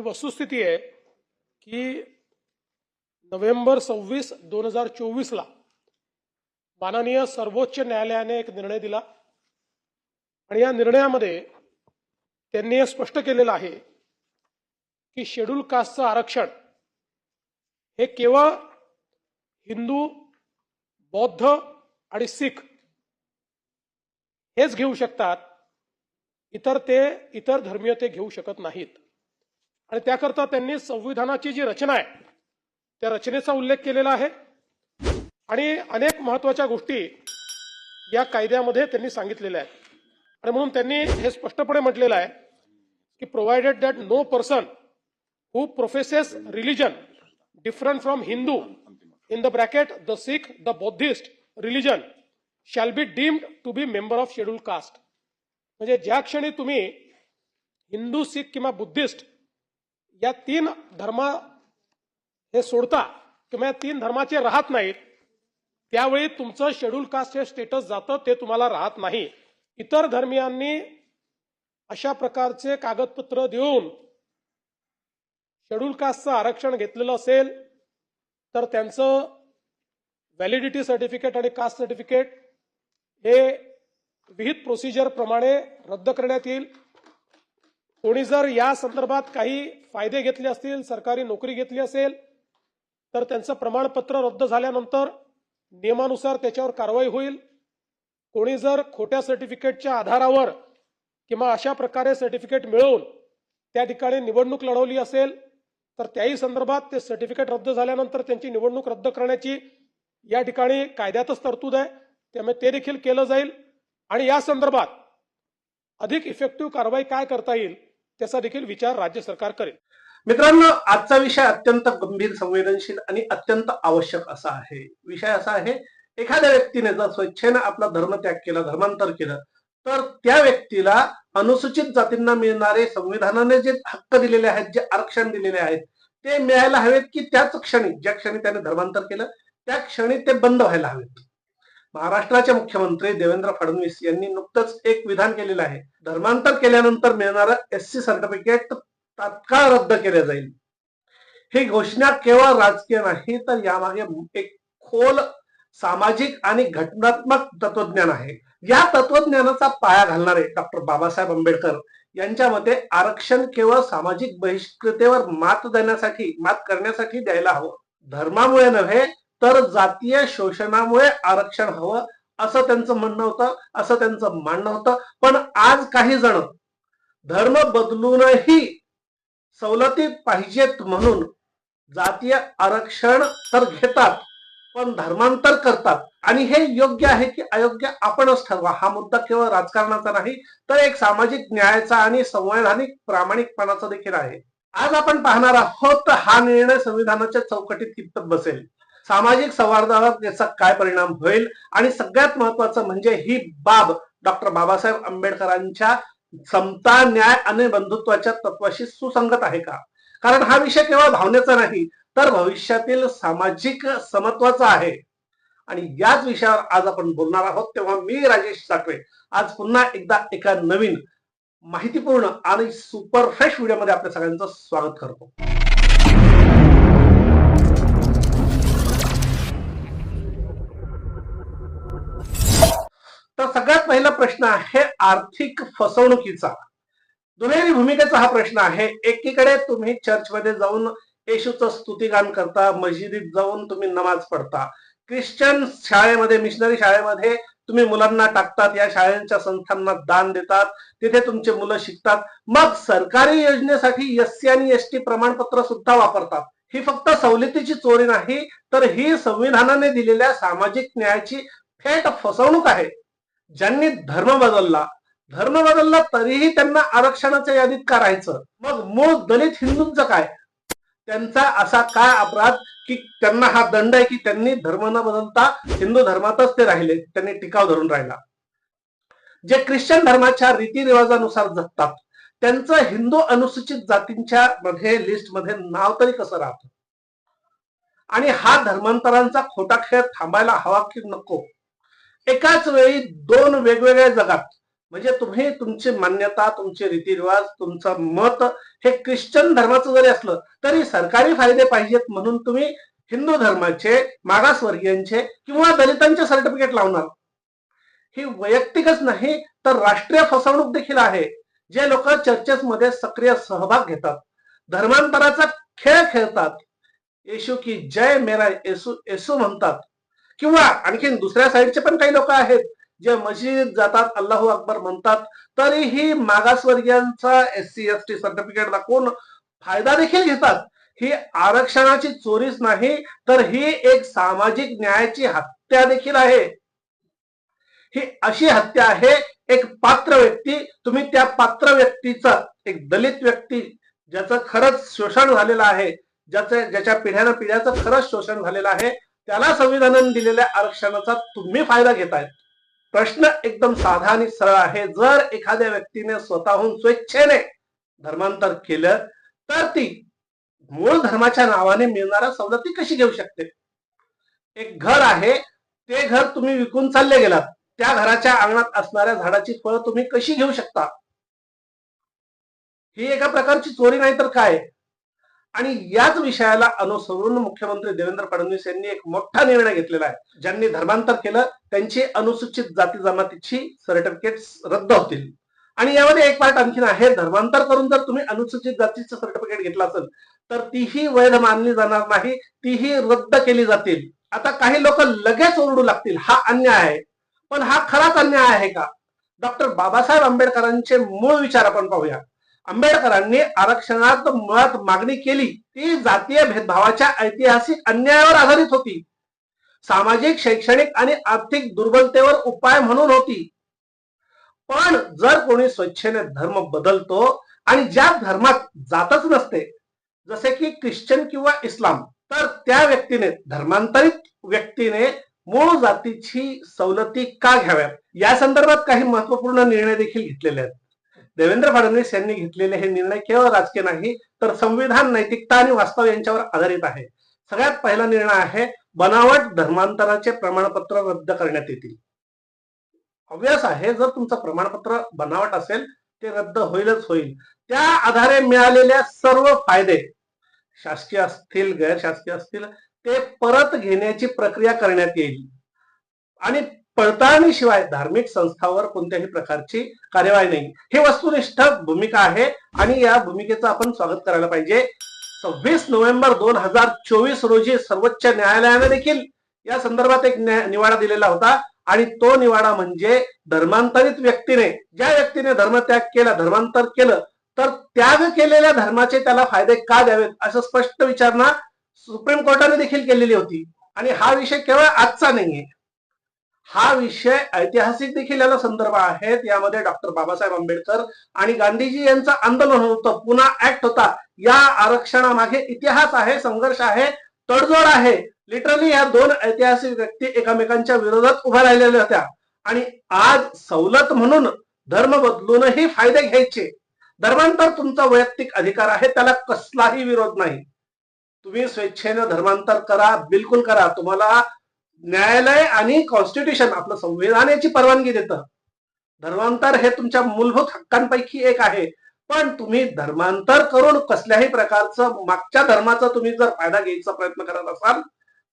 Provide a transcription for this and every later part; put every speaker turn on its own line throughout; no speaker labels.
ही वस्तुस्थिती आहे की नोव्हेंबर सव्वीस दोन हजार चोवीसला माननीय सर्वोच्च न्यायालयाने एक निर्णय दिला. आणि या निर्णयामध्ये त्यांनी हे स्पष्ट केलेलं आहे की शेड्यूल कास्टचं आरक्षण हे केवळ हिंदू बौद्ध आणि सिख हेच घेऊ शकतात इतर ते इतर धर्मीय ते घेऊ शकत नाहीत. आणि त्याकरता त्यांनी संविधानाची जी रचना आहे त्या रचनेचा उल्लेख केलेला आहे. आणि अनेक महत्त्वाच्या गोष्टी या कायद्यामध्ये त्यांनी सांगितलेल्या आहेत. आणि म्हणून त्यांनी हे स्पष्टपणे म्हटलेलं आहे की provided that no person who professes religion different from Hindu in the bracket the Sikh the Buddhist religion shall be deemed to be member of schedule caste म्हणजे ज्या क्षणी तुम्ही हिंदू सिख किंवा बुद्धिस्ट या तीन धर्म हे सोडता किंवा या तीन धर्माचे राहत नाहीत त्यावेळी तुमचं शेड्यूल कास्टचे स्टेटस जातं ते तुम्हाला राहत नाही. इतर धर्मियांनी अशा प्रकारचे कागदपत्र देऊन शेड्यूल कास्टचं आरक्षण घेतलेलं असेल तर त्यांचं व्हॅलिडिटी सर्टिफिकेट आणि कास्ट सर्टिफिकेट हे विहित प्रोसिजर प्रमाणे रद्द करण्यात येईल. कोणी जर या संदर्भात काही फायदे घेतले असतील सरकारी नोकरी घेतली असेल तर त्यांचं प्रमाणपत्र रद्द झाल्यानंतर नियमानुसार त्याच्यावर कारवाई होईल. कोणी जर खोट्या सर्टिफिकेटच्या आधारावर किंवा अशा प्रकारे सर्टिफिकेट मिळवून त्या ठिकाणी निवडणूक लढवली असेल तर त्याही संदर्भात ते सर्टिफिकेट रद्द झाल्यानंतर त्यांची निवडणूक रद्द करण्याची या ठिकाणी कायद्यातच तरतूद आहे. त्यामुळे ते देखील केलं जाईल. आणि या संदर्भात अधिक इफेक्टिव्ह कारवाई काय करता येईल त्याचा देखील विचार राज्य सरकार करेल.
मित्रांनो आजचा विषय अत्यंत गंभीर संवेदनशील आणि अत्यंत आवश्यक असा आहे. विषय असा आहे एखाद्या व्यक्तीने जर स्वेच्छेनं आपला धर्मत्याग केला धर्मांतर केलं तर त्या व्यक्तीला अनुसूचित जातींना मिळणारे संविधानाने जे हक्क दिलेले आहेत जे आरक्षण दिलेले आहेत ते मिळायला हवेत की त्याच क्षणी ज्या क्षणी त्याने धर्मांतर केलं त्या क्षणी ते बंद व्हायला हवेत. महाराष्ट्राचे मुख्यमंत्री देवेंद्र फडणवीस यांनी नुकतंच एक विधान केलेलं आहे. धर्मांतर केल्यानंतर मिळणारं एस सी सर्टिफिकेट तात्काळ रद्द केले जाईल. ही घोषणा केवळ राजकीय नाही तर यामागे एक खोल सामाजिक आणि घटनात्मक तत्वज्ञान आहे. या तत्वज्ञानाचा पाया घालणारे डॉक्टर बाबासाहेब आंबेडकर यांच्या मते आरक्षण केवळ सामाजिक बहिष्कृतेवर मात देण्यासाठी मात करण्यासाठी द्यायला हवं. धर्मामुळे नव्हे तर जातीय शोषणामुळे आरक्षण हवं असं त्यांचं म्हणणं होतं असं त्यांचं मानणं होतं. पण आज काही जण धर्म बदलूनही सवलती पाहिजेत म्हणून जातीय आरक्षण तर घेतात पण धर्मांतर करतात. आणि हे योग्य आहे की अयोग्य आपणच ठरवा. हा मुद्दा केवळ राजकारणाचा नाही तर एक सामाजिक न्यायाचा आणि संवैधानिक प्रामाणिकपणाचा देखील आहे. आज आपण पाहणार आहोत हा निर्णय संविधानाच्या चौकटीत कितपत बसेल? सामाजिक संवादावर याचा काय परिणाम होईल? आणि सगळ्यात महत्वाचं म्हणजे ही बाब डॉक्टर बाबासाहेब आंबेडकरांच्या समता न्याय आणि बंधुत्वाच्या तत्वाशी सुसंगत आहे का? कारण हा विषय केवळ भावनेचा नाही तर भविष्यातील सामाजिक समत्वाचा आहे. आणि याच विषयावर आज आपण बोलणार आहोत तेव्हा मी राजेश साठवे. आज पुन्हा एकदा एका नवीन माहितीपूर्ण आणि सुपर फ्रेश व्हिडिओमध्ये आपल्या सगळ्यांचं स्वागत करतो. प्रश्न आहे आर्थिक फसवणुकीचा. दुहेरी भूमिकेचा हा प्रश्न आहे. एकीकडे तुम्ही चर्चमध्ये जाऊन येशूचं स्तुतिगान करता मशिदीत जाऊन तुम्ही नमाज पडता ख्रिश्चन शाळेमध्ये मिशनरी शाळेमध्ये तुम्ही मुलांना टाकतात या शाळेच्या संस्थांना दान देतात तिथे तुमचे मुलं शिकतात. मग सरकारी योजनेसाठी एस सी आणि एस टी प्रमाणपत्र सुद्धा वापरतात. ही फक्त सवलतीची चोरी नाही तर ही संविधानाने दिलेल्या सामाजिक न्यायाची थेट फसवणूक आहे. ज्यांनी धर्म बदलला धर्म बदलला तरीही त्यांना आरक्षणाच्या यादीत का राहायचं? मग मूळ दलित हिंदूंचं काय? त्यांचा असा काय अपराध की त्यांना हा दंड आहे की त्यांनी धर्म न बदलता हिंदू धर्मातच ते राहिले त्यांनी टिकाव धरून राहिला. जे ख्रिश्चन धर्माच्या रीतिरिवाजानुसार जगतात त्यांचं हिंदू अनुसूचित जातींच्या मध्ये लिस्टमध्ये नाव तरी कसं राहतं? आणि हा धर्मांतरांचा खोटा खेळ थांबायला हवा की नको? एकाच वेळी दोन वेगवेगळ्या जगात. म्हणजे तुम्ही तुमची मान्यता तुमचे रीतिरिवाज तुमचं मत हे ख्रिश्चन धर्माचं जरी असलं तरी सरकारी फायदे पाहिजेत म्हणून तुम्ही हिंदू धर्माचे मागासवर्गीयांचे किंवा दलितांचे सर्टिफिकेट लावणार. ही वैयक्तिकच नाही तर राष्ट्रीय फसवणूक देखील आहे जे लोक चर्चेसमध्ये सक्रिय सहभाग घेतात. धर्मांतराचा खेळ खेळतात. येशू की जय मेरा येसू येसू म्हणतात. किंवा आणखीन दुसऱ्या साईडचे पण काही लोक आहेत जे मशीद जातात अल्लाहू अकबर म्हणतात तरीही मागासवर्गीयांचा S C S T certificate दाखवून फायदा देखील घेतात? ही आरक्षणाची चोरीच नाही तर ही एक सामाजिक न्यायाची हत्या देखील आहे. ही अशी हत्या आहे एक पात्र व्यक्ती तुम्ही त्या पात्र व्यक्तीचा एक दलित व्यक्ती ज्याचं खरंच शोषण झालेलं आहे ज्याचं ज्याच्या पिढ्यानं पिढ्याचं खरंच शोषण झालेलं आहे त्याला संविधानाने दिलेल्या आरक्षणाचा तुम्ही फायदा घेताय. प्रश्न एकदम साधा आणि सरळ आहे. जर एखाद्या व्यक्तीने स्वतःहून स्वेच्छेने धर्मांतर केलं तर ती मूळ धर्माच्या नावाने मिळणाऱ्या सवलती कशी घेऊ शकते? एक घर आहे ते घर तुम्ही विकून चालले गेलात. त्या घराच्या अंगणात असणाऱ्या झाडाची फळं तुम्ही कशी घेऊ शकता? ही एका प्रकारची चोरी नाही तर काय? आणि याच विषयाला अनुसरून मुख्यमंत्री देवेंद्र फडणवीस यांनी एक मोठा निर्णय घेतलेला आहे. ज्यांनी धर्मांतर केलं त्यांची अनुसूचित जाती जमातीची सर्टिफिकेट रद्द होतील. आणि यामध्ये एक पार्ट आणखीन आहे धर्मांतर करून जर तुम्ही अनुसूचित जातीचं सर्टिफिकेट घेतलं असेल तर तीही वैध मानली जाणार नाही तीही रद्द केली जातील. आता काही लोक लगेच ओरडू लागतील हा अन्याय आहे. पण हा खराच अन्याय आहे का? डॉक्टर बाबासाहेब आंबेडकरांचे मूळ विचार आपण पाहूया. आंबेडकरांनी आरक्षणात मुळात मागणी केली. ती जातीय भेदभावाच्या ऐतिहासिक अन्यायावर आधारित होती. सामाजिक शैक्षणिक आणि आर्थिक दुर्बलतेवर उपाय म्हणून होती. पण जर कोणी स्वच्छेने धर्म बदलतो आणि ज्या धर्मात जातच नसते जसे की ख्रिश्चन किंवा इस्लाम तर त्या व्यक्तीने धर्मांतरित व्यक्तीने मूळ जातीची सवलती का घ्याव्यात? या संदर्भात काही महत्त्वपूर्ण निर्णय देखील घेतलेले आहेत. देवेंद्र फडणवीस यांनी घेतलेले हे निर्णय केवळ राजकीय नाही तर संविधान नैतिकता आणि वास्तव यांच्यावर आधारित आहे. सगळ्यात पहिला निर्णय आहे बनावट धर्मांतराचे प्रमाणपत्र रद्द करण्यात येतील. ऑब्विस आहे जर तुमचं प्रमाणपत्र बनावट असेल ते रद्द होईलच होईल. त्या आधारे मिळालेल्या सर्व फायदे शासकीय असतील गैरशासकीय असतील ते परत घेण्याची प्रक्रिया करण्यात येईल. आणि पडताळणीशिवाय धार्मिक संस्थावर कोणत्याही प्रकारची कार्यवाही नाही. हे वस्तुनिष्ठ भूमिका आहे आणि या भूमिकेचं आपण स्वागत करायला पाहिजे. सव्वीस नोव्हेंबर दोन हजार चोवीस रोजी सर्वोच्च न्यायालयाने देखील या संदर्भात एक निवाडा दिलेला होता आणि तो निवाडा म्हणजे धर्मांतरित व्यक्तीने ज्या व्यक्तीने धर्मत्याग केला धर्मांतर केलं तर त्याग केलेल्या धर्माचे त्याला फायदे का द्यावेत असं स्पष्ट विचारणा सुप्रीम कोर्टाने देखील केलेली होती. आणि हा विषय केवळ आजचा नाहीये. हा विषय ऐतिहासिक देखील याला संदर्भ आहेत. यामध्ये डॉक्टर बाबासाहेब आंबेडकर आणि गांधीजी यांचं आंदोलन होतं. पुन्हा ऍक्ट होता. या आरक्षणामागे इतिहास आहे संघर्ष आहे तडजोड आहे. लिटरली या दोन ऐतिहासिक व्यक्ती एकमेकांच्या विरोधात उभ्या राहिलेल्या होत्या. आणि आज सवलत म्हणून धर्म बदलूनही फायदे घ्यायचे. धर्मांतर तुमचा वैयक्तिक अधिकार आहे त्याला कसलाही विरोध नाही. तुम्ही स्वेच्छेने धर्मांतर करा बिलकुल करा. तुम्हाला न्यायालय आणि कॉन्स्टिट्यूशन आपलं संविधान याची परवानगी देतं. धर्मांतर हे तुमच्या मूलभूत हक्कांपैकी एक आहे. पण तुम्ही धर्मांतर करून कसल्याही प्रकारचं मागच्या धर्माचा तुम्ही जर फायदा घ्यायचा प्रयत्न करत असाल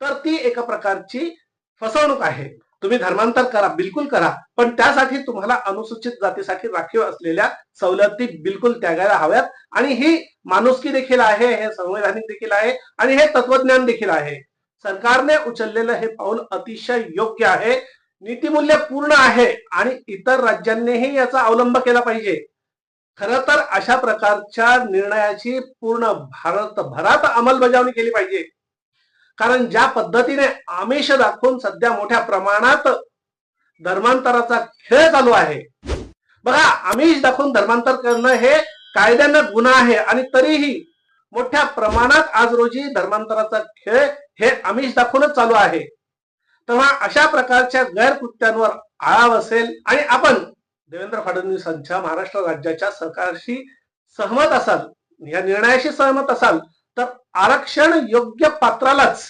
तर ती एका प्रकारची फसवणूक आहे. तुम्ही धर्मांतर करा बिलकुल करा. पण त्यासाठी तुम्हाला अनुसूचित जातीसाठी राखीव असलेल्या सवलती बिलकुल त्यागायला हव्यात. आणि ही माणुसकी देखील आहे हे संवैधानिक देखील आहे आणि हे तत्वज्ञान देखील आहे. सरकारने उचललेलं हे पाऊल अतिशय योग्य आहे. नीतिमूल्य पूर्ण आहे आणि इतर राज्यांनीही याचा अवलंब केला पाहिजे. खर तर अशा प्रकारच्या निर्णयाची पूर्ण भारतभरात अंमलबजावणी केली पाहिजे. कारण ज्या पद्धतीने आमिष दाखवून सध्या मोठ्या प्रमाणात धर्मांतराचा खेळ चालू आहे. बघा आमिष दाखवून धर्मांतर करणं हे कायद्यानं गुन्हा आहे आणि तरीही मोठ्या प्रमाणात आज रोजी धर्मांतराचा खेळ हे आमिष दाखवूनच चालू आहे. तेव्हा अशा प्रकारच्या गैरकृत्यांवर आळा बसेल आणि आपण देवेंद्र फडणवीसांच्या महाराष्ट्र राज्याच्या सरकारशी सहमत असाल या निर्णयाशी सहमत असाल तर आरक्षण योग्य पात्रालाच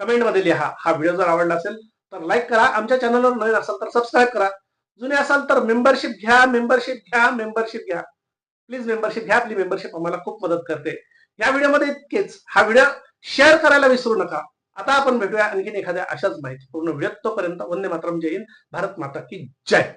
कमेंटमध्ये लिहा. हा व्हिडिओ जर आवडला असेल तर लाईक करा. आमच्या चॅनलवर नवीन असाल तर सबस्क्राईब करा. जुने असाल तर मेंबरशिप घ्या मेंबरशिप घ्या मेंबरशिप घ्या. प्लीज मेंबरशिप घ्या आपली मेंबरशिप आम्हाला खूप मदत करते. या व्हिडिओमध्ये इतकेच. हा व्हिडिओ शेअर करायला विसरू नका. आता आपण भेटूया आणखीन एखाद्या अशाच माहितीपूर्ण व्हिडिओ तोपर्यंत वंदे मातरम. जय हिंद. भारत माता की जय.